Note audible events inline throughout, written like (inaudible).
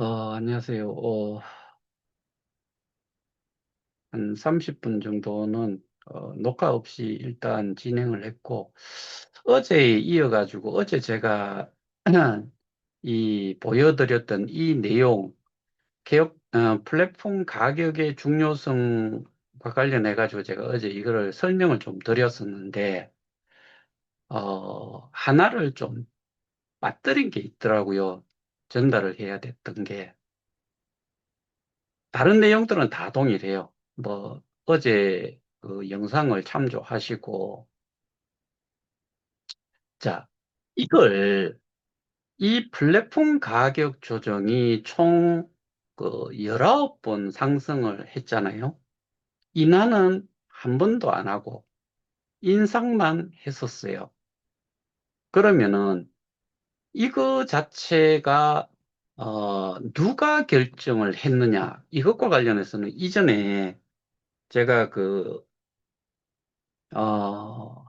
어, 안녕하세요. 어, 한 30분 정도는 어, 녹화 없이 일단 진행을 했고, 어제에 이어가지고 어제 제가 (clears throat) 이 보여드렸던 이 내용, 개혁, 어, 플랫폼 가격의 중요성과 관련해 가지고 제가 어제 이거를 설명을 좀 드렸었는데, 어, 하나를 좀 빠뜨린 게 있더라고요. 전달을 해야 됐던 게. 다른 내용들은 다 동일해요. 뭐, 어제 그 영상을 참조하시고, 자, 이걸, 이 플랫폼 가격 조정이 총 그 19번 상승을 했잖아요. 인하는 한 번도 안 하고, 인상만 했었어요. 그러면은, 이거 자체가, 어, 누가 결정을 했느냐, 이것과 관련해서는 이전에 제가 그, 어,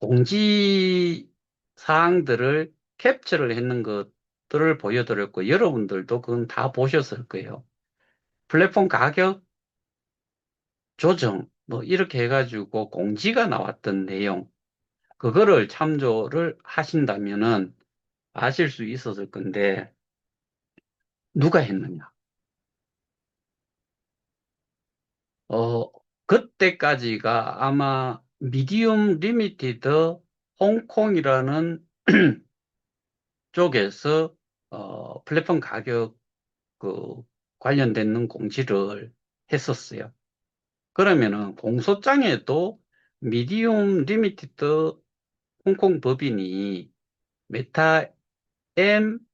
공지 사항들을 캡처를 했는 것들을 보여드렸고, 여러분들도 그건 다 보셨을 거예요. 플랫폼 가격 조정, 뭐, 이렇게 해가지고 공지가 나왔던 내용, 그거를 참조를 하신다면은 아실 수 있었을 건데, 누가 했느냐? 어, 그때까지가 아마 미디움 리미티드 홍콩이라는 (clears throat) 쪽에서 어, 플랫폼 가격 그 관련되는 공지를 했었어요. 그러면은 공소장에도 미디움 리미티드 홍콩 법인이 메타 M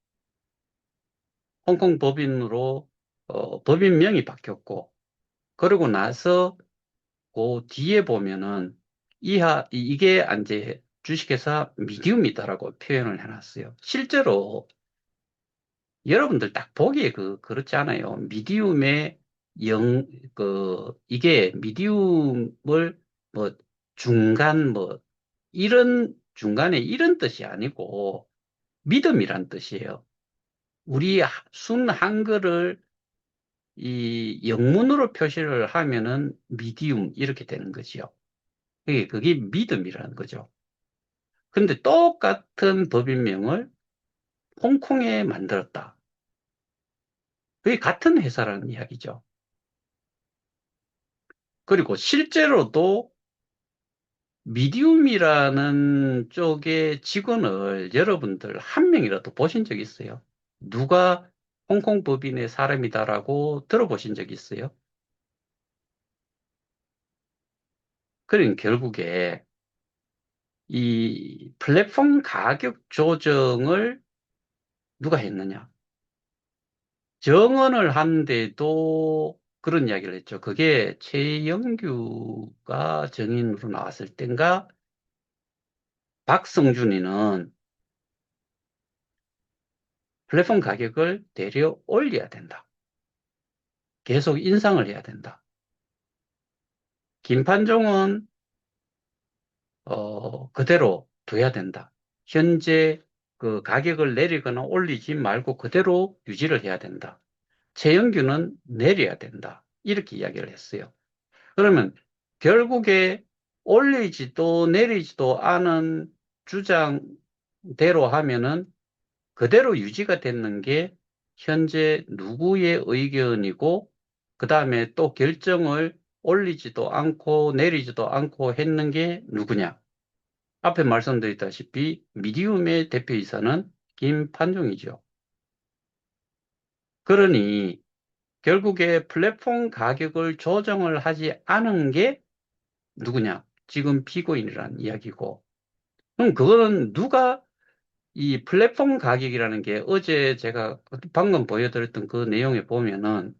홍콩 법인으로 어, 법인명이 바뀌었고 그러고 나서 그 뒤에 보면은 이하 이게 이제 주식회사 미디움이다라고 표현을 해놨어요. 실제로 여러분들 딱 보기에 그, 그렇지 않아요. 미디움의 영, 그, 이게 미디움을 뭐 중간 뭐 이런 중간에 이런 뜻이 아니고 믿음이란 뜻이에요. 우리 순 한글을 이 영문으로 표시를 하면은 미디움 이렇게 되는 거죠. 그게, 그게 믿음이라는 거죠. 근데 똑같은 법인명을 홍콩에 만들었다. 그게 같은 회사라는 이야기죠. 그리고 실제로도 미디움이라는 쪽의 직원을 여러분들 한 명이라도 보신 적 있어요? 누가 홍콩 법인의 사람이다라고 들어보신 적 있어요? 그러니까 결국에 이 플랫폼 가격 조정을 누가 했느냐? 정언을 하는데도 그런 이야기를 했죠. 그게 최영규가 정인으로 나왔을 땐가 박성준이는 플랫폼 가격을 내려 올려야 된다. 계속 인상을 해야 된다. 김판종은 어, 그대로 둬야 된다. 현재 그 가격을 내리거나 올리지 말고 그대로 유지를 해야 된다. 최영규는 내려야 된다. 이렇게 이야기를 했어요. 그러면 결국에 올리지도 내리지도 않은 주장대로 하면은 그대로 유지가 됐는 게 현재 누구의 의견이고 그 다음에 또 결정을 올리지도 않고 내리지도 않고 했는 게 누구냐? 앞에 말씀드렸다시피 미디움의 대표이사는 김판종이죠. 그러니 결국에 플랫폼 가격을 조정을 하지 않은 게 누구냐? 지금 피고인이라는 이야기고. 그럼 그거는 누가 이 플랫폼 가격이라는 게 어제 제가 방금 보여드렸던 그 내용에 보면은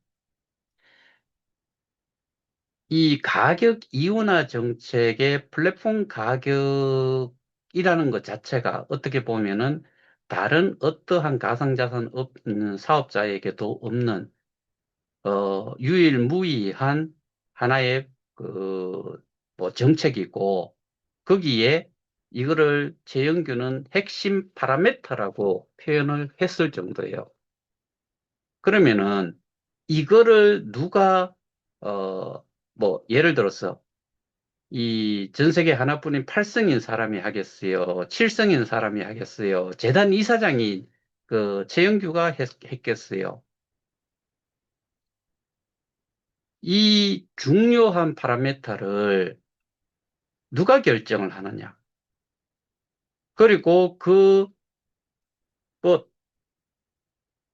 이 가격 이윤화 정책의 플랫폼 가격이라는 것 자체가 어떻게 보면은 다른 어떠한 가상자산 업- 음, 사업자에게도 없는 어, 유일무이한 하나의 그, 뭐 정책이고, 거기에 이거를 재영규는 핵심 파라메터라고 표현을 했을 정도예요. 그러면은 이거를 누가 어 뭐 예를 들어서 이 전 세계 하나뿐인 8성인 사람이 하겠어요? 7성인 사람이 하겠어요? 재단 이사장이 그 최영규가 했, 했겠어요? 이 중요한 파라메터를 누가 결정을 하느냐? 그리고 그, 뭐,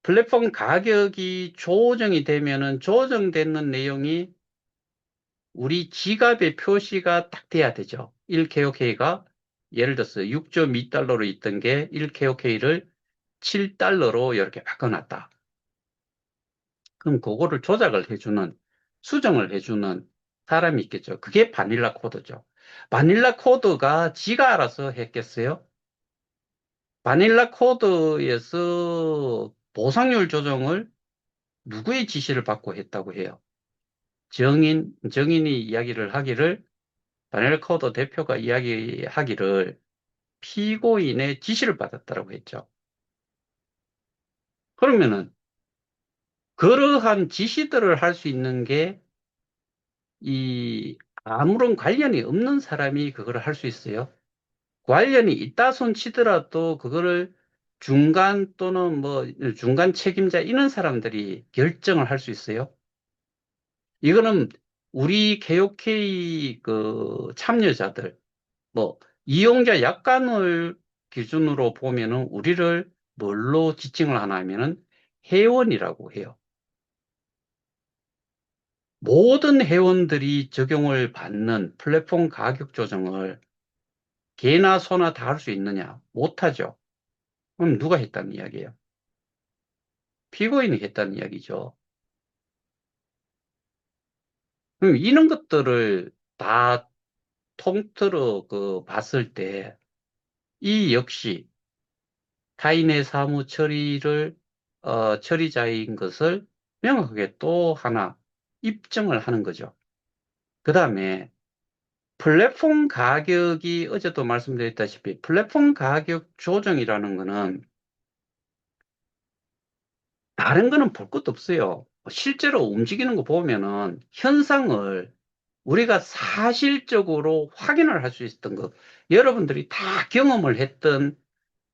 플랫폼 가격이 조정이 되면은 조정되는 내용이 우리 지갑에 표시가 딱 돼야 되죠. 1KOK가 예를 들어서 6.2달러로 있던 게 1KOK를 7달러로 이렇게 바꿔놨다. 그럼 그거를 조작을 해주는, 수정을 해주는 사람이 있겠죠. 그게 바닐라 코드죠. 바닐라 코드가 지가 알아서 했겠어요? 바닐라 코드에서 보상률 조정을 누구의 지시를 받고 했다고 해요? 정인, 정인이 이야기를 하기를, 바닐라 코드 대표가 이야기하기를 피고인의 지시를 받았다고 했죠. 그러면은, 그러한 지시들을 할 수 있는 게, 이, 아무런 관련이 없는 사람이 그걸 할 수 있어요. 관련이 있다 손 치더라도 그거를 중간 또는 뭐 중간 책임자 이런 사람들이 결정을 할 수 있어요. 이거는 우리 개혁회의 그 참여자들, 뭐 이용자 약관을 기준으로 보면은 우리를 뭘로 지칭을 하나 하면은 회원이라고 해요. 모든 회원들이 적용을 받는 플랫폼 가격 조정을 개나 소나 다 할 수 있느냐? 못하죠. 그럼 누가 했다는 이야기예요? 피고인이 했다는 이야기죠. 그럼 이런 것들을 다 통틀어 그 봤을 때, 이 역시 타인의 사무 처리를, 어, 처리자인 것을 명확하게 또 하나 입증을 하는 거죠. 그 다음에 플랫폼 가격이 어제도 말씀드렸다시피 플랫폼 가격 조정이라는 거는 다른 거는 볼 것도 없어요. 실제로 움직이는 거 보면은 현상을 우리가 사실적으로 확인을 할 수 있었던 것. 여러분들이 다 경험을 했던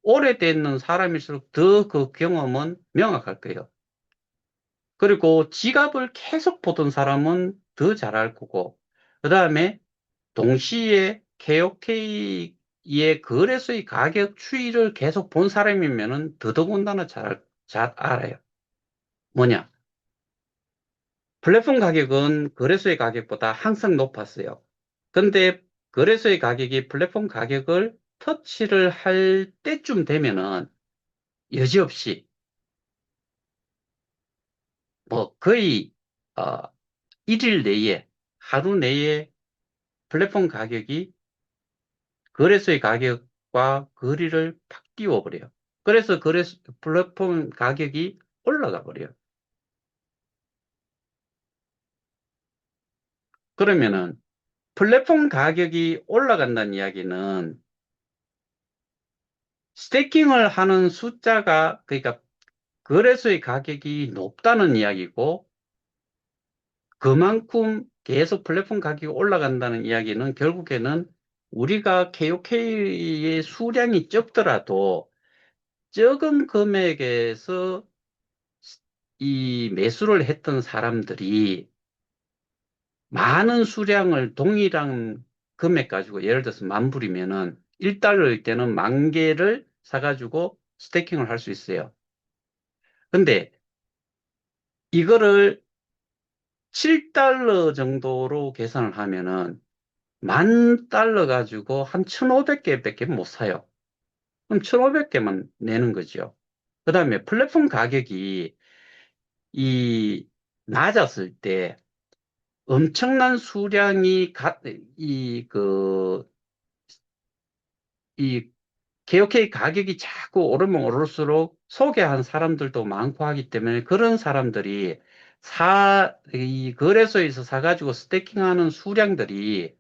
오래된 사람일수록 더 그 경험은 명확할 거예요. 그리고 지갑을 계속 보던 사람은 더 잘 알 거고, 그 다음에 동시에 KOK의 거래소의 가격 추이를 계속 본 사람이면은 더더군다나 잘, 잘 알아요. 뭐냐? 플랫폼 가격은 거래소의 가격보다 항상 높았어요. 근데 거래소의 가격이 플랫폼 가격을 터치를 할 때쯤 되면은 여지없이 뭐 거의 어, 1일 내에 하루 내에 플랫폼 가격이 거래소의 가격과 거리를 팍 띄워버려요. 그래서 거래소 플랫폼 가격이 올라가 버려요. 그러면은 플랫폼 가격이 올라간다는 이야기는 스테이킹을 하는 숫자가 그러니까 거래소의 가격이 높다는 이야기고 그만큼 계속 플랫폼 가격이 올라간다는 이야기는 결국에는 우리가 KOK의 수량이 적더라도 적은 금액에서 이 매수를 했던 사람들이 많은 수량을 동일한 금액 가지고 예를 들어서 만 불이면은 1달러일 때는 만 개를 사가지고 스테이킹을 할 수 있어요. 근데 이거를 7달러 정도로 계산을 하면은 만 달러 가지고 한 1,500개 밖에 못 사요. 그럼 1,500개만 내는 거죠. 그 다음에 플랫폼 가격이 이 낮았을 때 엄청난 수량이 가, 이, 그, 이, KOK 가격이 자꾸 오르면 오를수록 소개한 사람들도 많고 하기 때문에 그런 사람들이 사, 이 거래소에서 사가지고 스테이킹하는 수량들이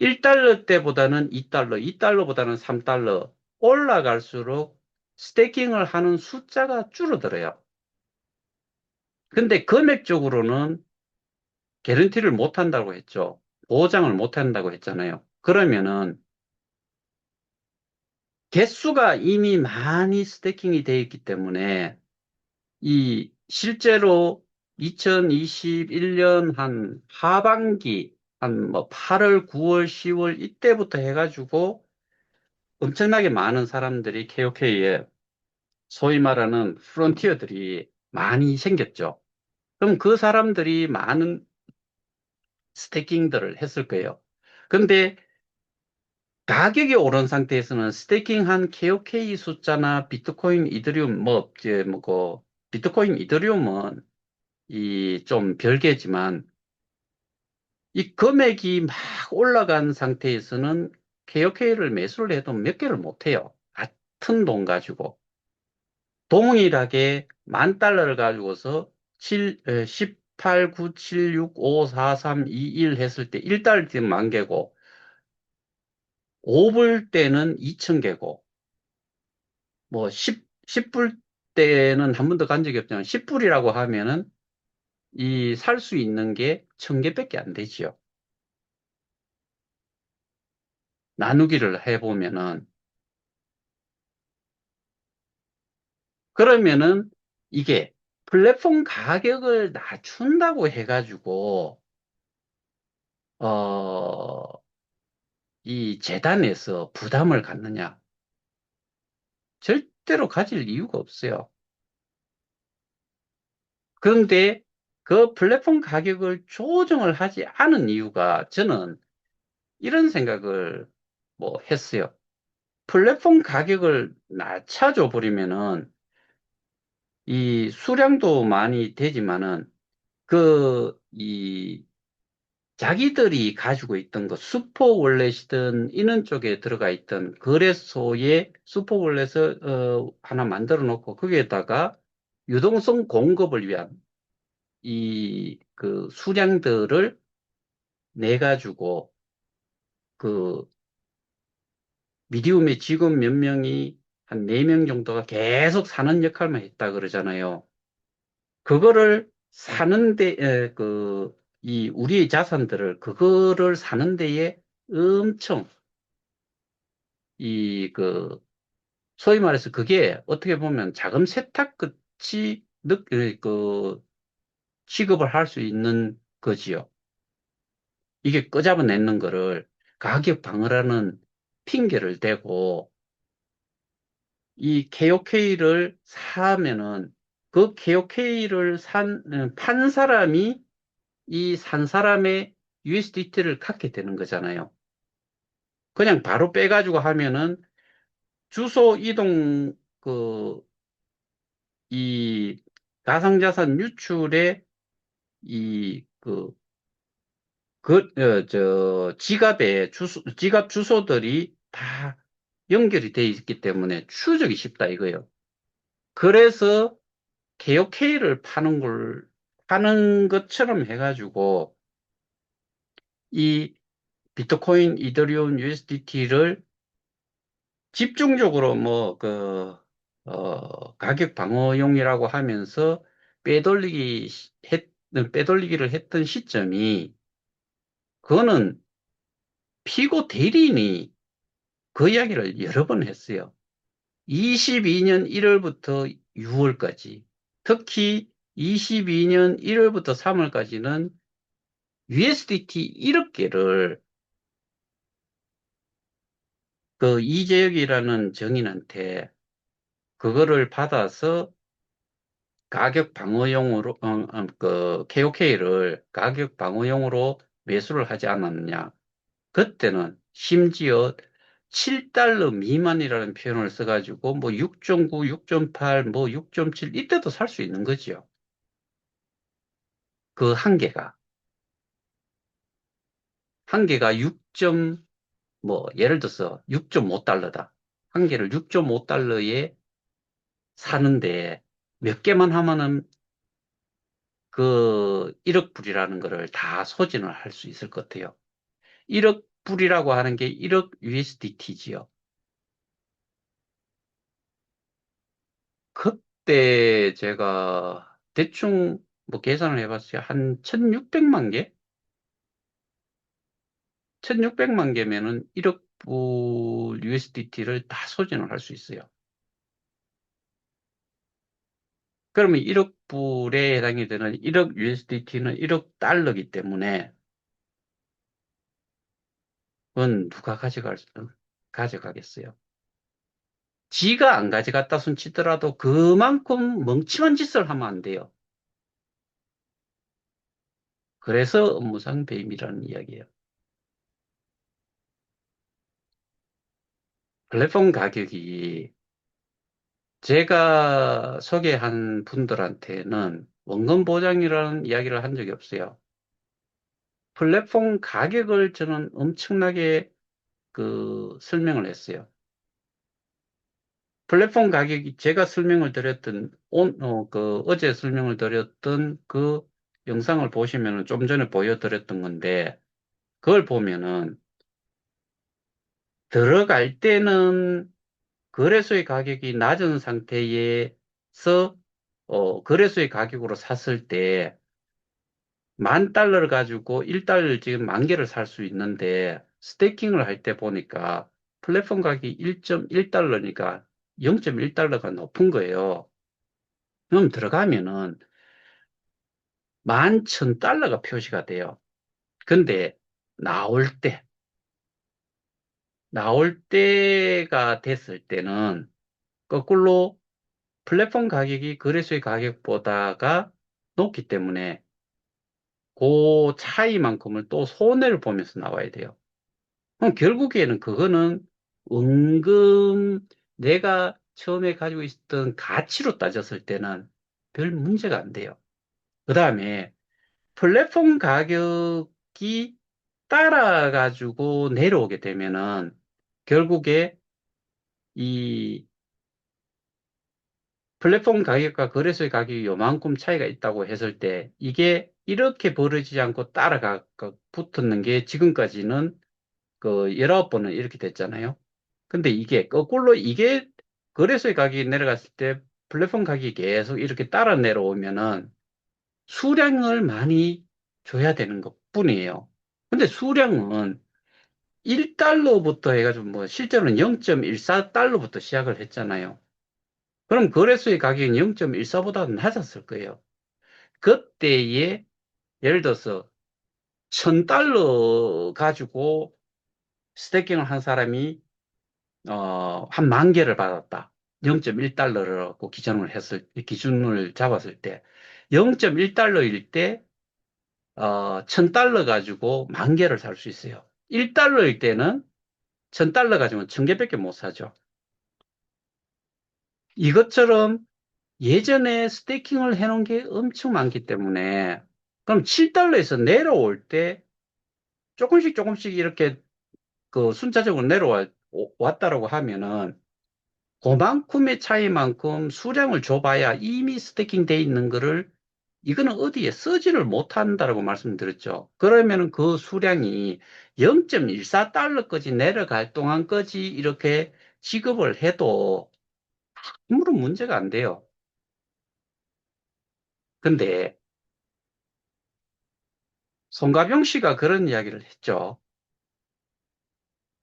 1달러 때보다는 2달러, 2달러보다는 3달러 올라갈수록 스테이킹을 하는 숫자가 줄어들어요. 근데 금액적으로는 개런티를 못 한다고 했죠. 보장을 못 한다고 했잖아요. 그러면은 개수가 이미 많이 스태킹이 되어 있기 때문에 이 실제로 2021년 한 하반기 한 뭐 8월, 9월, 10월 이때부터 해가지고 엄청나게 많은 사람들이 KOK에 소위 말하는 프론티어들이 많이 생겼죠. 그럼 그 사람들이 많은 스태킹들을 했을 거예요. 근데 가격이 오른 상태에서는 스테이킹한 KOK 숫자나 비트코인, 이더리움, 뭐, 이제 뭐, 그, 비트코인, 이더리움은 이 좀 별개지만 이 금액이 막 올라간 상태에서는 KOK를 매수를 해도 몇 개를 못 해요. 같은 돈 가지고. 동일하게 만 달러를 가지고서 7, 18, 9, 7, 6, 5, 4, 3, 2, 1 했을 때 1달러 때는 만 개고 5불 때는 2천 개고 뭐 10, 10불 때는 한 번도 간 적이 없지만 10불이라고 하면은 이 살 수 있는 게 천 개밖에 안 되지요. 나누기를 해보면은 그러면은 이게 플랫폼 가격을 낮춘다고 해가지고 어, 이 재단에서 부담을 갖느냐? 절대로 가질 이유가 없어요. 그런데 그 플랫폼 가격을 조정을 하지 않은 이유가 저는 이런 생각을 뭐 했어요. 플랫폼 가격을 낮춰줘 버리면은 이 수량도 많이 되지만은 그 이 자기들이 가지고 있던 거 슈퍼월렛이든 이런 쪽에 들어가 있던 거래소에 슈퍼월렛을 어, 하나 만들어 놓고 거기에다가 유동성 공급을 위한 이 그 수량들을 내 가지고 그 미디움에 직원 몇 명이 한네명 정도가 계속 사는 역할만 했다 그러잖아요. 그거를 사는데, 그, 이 우리의 자산들을, 그거를 사는 데에 엄청, 이, 그, 소위 말해서 그게 어떻게 보면 자금 세탁같이, 느, 그, 취급을 할 수 있는 거지요. 이게 끄잡아내는 거를 가격 방어라는 핑계를 대고, 이 KOK를 사면은 그 KOK를 산, 어, 판 사람이 이 산 사람의 USDT를 갖게 되는 거잖아요. 그냥 바로 빼가지고 하면은 주소 이동 그, 이 가상자산 유출의 이 그, 그, 어, 저, 지갑의 주소, 지갑 주소들이 다 연결이 돼 있기 때문에 추적이 쉽다 이거예요. 그래서 KOK를 파는 걸, 파는 것처럼 해가지고, 이 비트코인, 이더리움, USDT를 집중적으로 뭐, 그, 어, 가격 방어용이라고 하면서 빼돌리기, 했, 빼돌리기를 했던 시점이, 그거는 피고 대리인이 그 이야기를 여러 번 했어요. 22년 1월부터 6월까지, 특히 22년 1월부터 3월까지는 USDT 1억 개를 그 이재혁이라는 정인한테 그거를 받아서 가격 방어용으로, 어, 어, 그 KOK를 가격 방어용으로 매수를 하지 않았느냐. 그때는 심지어 7달러 미만이라는 표현을 써가지고 뭐 6.9, 6.8, 뭐 6.7 이때도 살 수 있는 거죠. 그 한계가. 한계가 6. 뭐 예를 들어서 6.5달러다. 한 개를 6.5달러에 사는데 몇 개만 하면은 그 1억 불이라는 거를 다 소진을 할 수 있을 것 같아요. 1억 불이라고 하는 게 1억 USDT지요. 그때 제가 대충 뭐 계산을 해봤어요. 한 1600만 개? 1600만 개면은 1억 불 USDT를 다 소진을 할 수 있어요. 그러면 1억 불에 해당이 되는 1억 USDT는 1억 달러이기 때문에 그건 누가 가져갈, 가져가겠어요? 지가 안 가져갔다 손 치더라도 그만큼 멍청한 짓을 하면 안 돼요. 그래서 업무상 배임이라는 이야기예요. 플랫폼 가격이 제가 소개한 분들한테는 원금 보장이라는 이야기를 한 적이 없어요. 플랫폼 가격을 저는 엄청나게 그 설명을 했어요. 플랫폼 가격이 제가 설명을 드렸던 온, 어, 그 어제 설명을 드렸던 그 영상을 보시면은 좀 전에 보여드렸던 건데 그걸 보면은 들어갈 때는 거래소의 가격이 낮은 상태에서 어, 거래소의 가격으로 샀을 때 만 달러를 가지고 1달러를 지금 만 개를 살 수 있는데 스테이킹을 할 때 보니까 플랫폼 가격이 1.1달러니까 0.1달러가 높은 거예요. 그럼 들어가면은 11,000달러가 표시가 돼요. 근데 나올 때 나올 때가 됐을 때는 거꾸로 플랫폼 가격이 거래소의 가격보다가 높기 때문에 그 차이만큼을 또 손해를 보면서 나와야 돼요. 그럼 결국에는 그거는 은근 내가 처음에 가지고 있었던 가치로 따졌을 때는 별 문제가 안 돼요. 그 다음에 플랫폼 가격이 따라가지고 내려오게 되면은 결국에 이 플랫폼 가격과 거래소의 가격이 요만큼 차이가 있다고 했을 때 이게 이렇게 벌어지지 않고 따라가 붙었는 게 지금까지는 그 19번은 이렇게 됐잖아요. 근데 이게 거꾸로 이게 거래소의 가격이 내려갔을 때 플랫폼 가격이 계속 이렇게 따라 내려오면은 수량을 많이 줘야 되는 것 뿐이에요. 근데 수량은 1달러부터 해가지고 뭐 실제로는 0.14달러부터 시작을 했잖아요. 그럼 거래소의 가격은 0.14보다 낮았을 거예요. 그때에 예를 들어서 1000달러 가지고 스테이킹을 한 사람이 어, 한 만 개를 받았다. 0.1달러를 갖고 기준을 했을 기준을 잡았을 때 0.1달러일 때 어, 1000달러 가지고 만 개를 살 수 있어요. 1달러일 때는 1000달러 가지고는 1000개밖에 못 사죠. 이것처럼 예전에 스테이킹을 해 놓은 게 엄청 많기 때문에 그럼 7달러에서 내려올 때 조금씩 조금씩 이렇게 그 순차적으로 내려왔다라고 하면은 그만큼의 차이만큼 수량을 줘봐야 이미 스테이킹 돼 있는 거를 이거는 어디에 쓰지를 못한다라고 말씀드렸죠. 그러면은 그 수량이 0.14달러까지 내려갈 동안까지 이렇게 지급을 해도 아무런 문제가 안 돼요. 근데 송가병 씨가 그런 이야기를 했죠.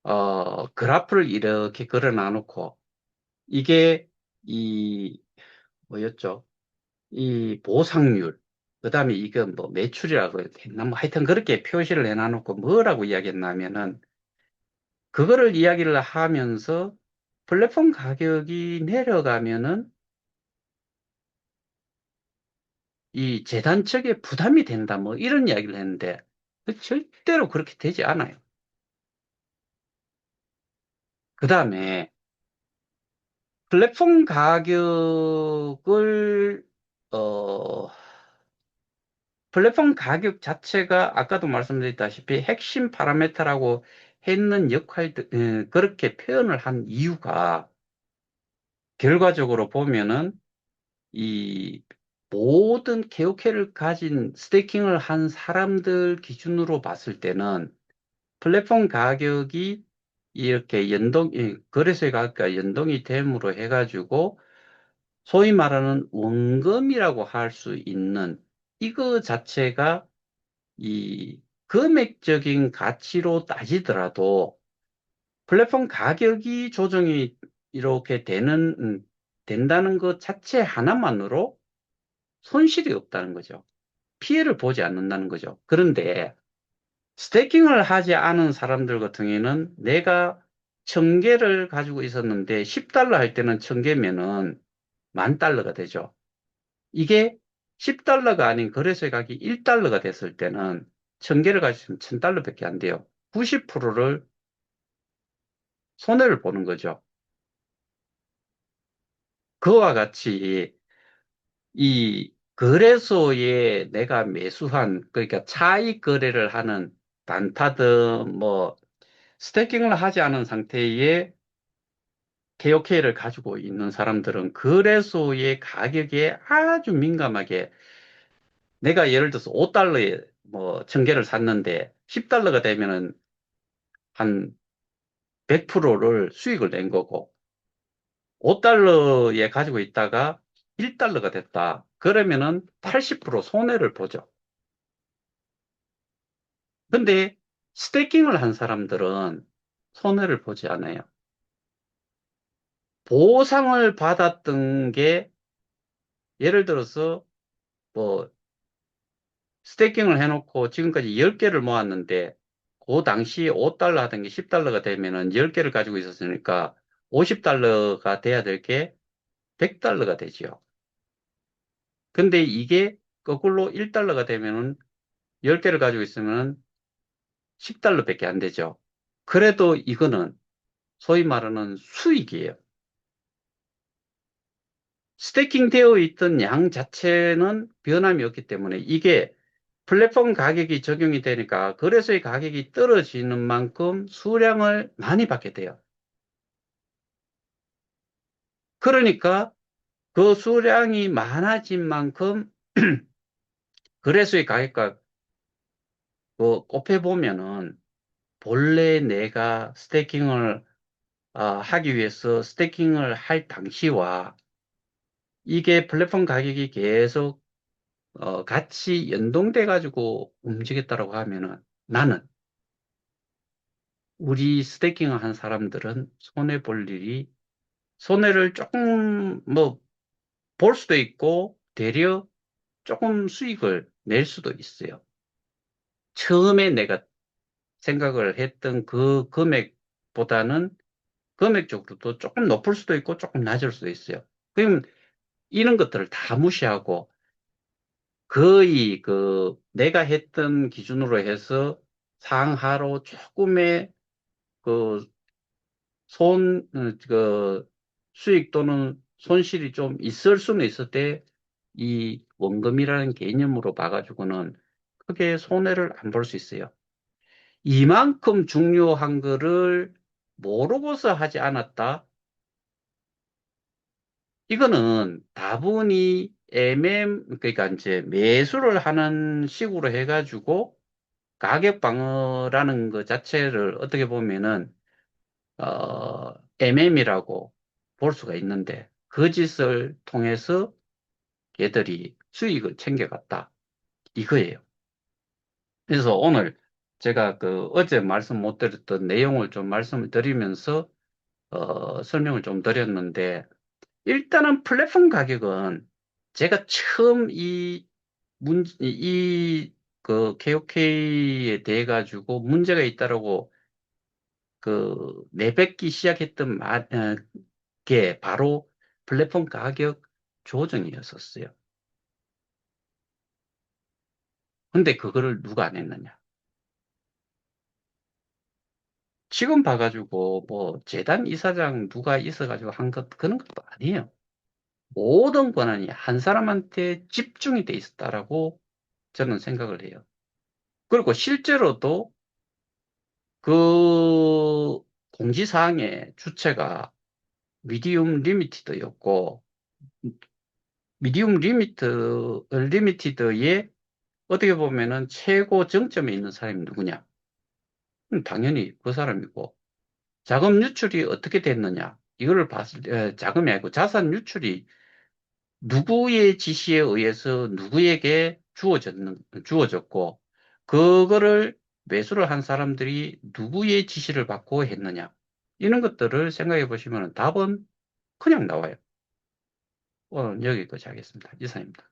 어, 그래프를 이렇게 걸어 놔놓고 이게 이 뭐였죠? 이 보상률 그 다음에 이건 뭐 매출이라고 했나 뭐 하여튼 그렇게 표시를 해 놔놓고 뭐라고 이야기했냐면은 그거를 이야기를 하면서 플랫폼 가격이 내려가면은 이 재단 측에 부담이 된다 뭐 이런 이야기를 했는데 절대로 그렇게 되지 않아요. 그 다음에 플랫폼 가격을 어 플랫폼 가격 자체가 아까도 말씀드렸다시피 핵심 파라메터라고 했는 역할들 어, 그렇게 표현을 한 이유가 결과적으로 보면은 이 모든 케오케를 가진 스테이킹을 한 사람들 기준으로 봤을 때는 플랫폼 가격이 이렇게 연동, 거래소의 가격과 연동이 됨으로 해가지고 소위 말하는 원금이라고 할 수 있는 이거 자체가 이 금액적인 가치로 따지더라도 플랫폼 가격이 조정이 이렇게 되는, 음, 된다는 것 자체 하나만으로 손실이 없다는 거죠. 피해를 보지 않는다는 거죠. 그런데 스테이킹을 하지 않은 사람들 같은 경우에는 내가 천 개를 가지고 있었는데 10달러 할 때는 천 개면은 만 달러가 되죠. 이게 10달러가 아닌 거래소의 가격이 1달러가 됐을 때는 천 개를 가지고 있으면 1000달러밖에 안 돼요. 90%를 손해를 보는 거죠. 그와 같이 이 거래소에 내가 매수한 그러니까 차익 거래를 하는 단타든 뭐 스테이킹을 하지 않은 상태의 KOK를 가지고 있는 사람들은 거래소의 가격에 아주 민감하게 내가 예를 들어서 5달러에 뭐 천개를 샀는데 10달러가 되면은 한 100%를 수익을 낸 거고 5달러에 가지고 있다가 1달러가 됐다. 그러면은 80% 손해를 보죠. 근데 스테이킹을 한 사람들은 손해를 보지 않아요. 보상을 받았던 게 예를 들어서 뭐 스테이킹을 해놓고 지금까지 10개를 모았는데 그 당시에 5달러 하던 게 10달러가 되면은 10개를 가지고 있었으니까 50달러가 돼야 될 게 100달러가 되지요. 근데 이게 거꾸로 1달러가 되면은 10개를 가지고 있으면 10달러밖에 안 되죠. 그래도 이거는 소위 말하는 수익이에요. 스테이킹 되어 있던 양 자체는 변함이 없기 때문에 이게 플랫폼 가격이 적용이 되니까 거래소의 가격이 떨어지는 만큼 수량을 많이 받게 돼요. 그러니까 그 수량이 많아진 만큼 (clears throat) 거래소의 가격과 그 곱해보면은 본래 내가 스테이킹을 어, 하기 위해서 스테이킹을 할 당시와 이게 플랫폼 가격이 계속 어, 같이 연동돼 가지고 움직였다라고 하면은 나는 우리 스테이킹을 한 사람들은 손해 볼 일이 손해를 조금 뭐 볼 수도 있고 되려 조금 수익을 낼 수도 있어요. 처음에 내가 생각을 했던 그 금액보다는 금액적으로도 조금 높을 수도 있고 조금 낮을 수도 있어요. 그럼 이런 것들을 다 무시하고 거의 그 내가 했던 기준으로 해서 상하로 조금의 그 손, 어, 그 수익 또는 손실이 좀 있을 수는 때이 원금이라는 개념으로 봐가지고는 크게 손해를 안 볼 수 있어요. 이만큼 중요한 거를 모르고서 하지 않았다. 이거는 다분히 MM, 그러니까 이제 매수를 하는 식으로 해가지고 가격 방어라는 것 자체를 어떻게 보면은, 어, MM이라고 볼 수가 있는데, 그 짓을 통해서 얘들이 수익을 챙겨갔다. 이거예요. 그래서 오늘 제가 그 어제 말씀 못 드렸던 내용을 좀 말씀을 드리면서, 어, 설명을 좀 드렸는데, 일단은 플랫폼 가격은 제가 처음 이 문, 이, 그, KOK에 대해 가지고 문제가 있다라고 그, 내뱉기 시작했던 말, 어, 게 바로 플랫폼 가격 조정이었었어요. 근데 그거를 누가 안 했느냐? 지금 봐가지고 뭐 재단 이사장 누가 있어가지고 한 것, 그런 것도 아니에요. 모든 권한이 한 사람한테 집중이 돼 있었다라고 저는 생각을 해요. 그리고 실제로도 그 공지사항의 주체가 미디움 리미티드였고, 미디움 리미트, 리미티드의 어떻게 보면은 최고 정점에 있는 사람이 누구냐? 음, 당연히 그 사람이고, 자금 유출이 어떻게 됐느냐? 이거를 봤을 때, 자금이 아니고 자산 유출이 누구의 지시에 의해서 누구에게 주어졌는, 주어졌고, 그거를 매수를 한 사람들이 누구의 지시를 받고 했느냐. 이런 것들을 생각해 보시면 답은 그냥 나와요. 오늘 여기까지 하겠습니다. 이상입니다.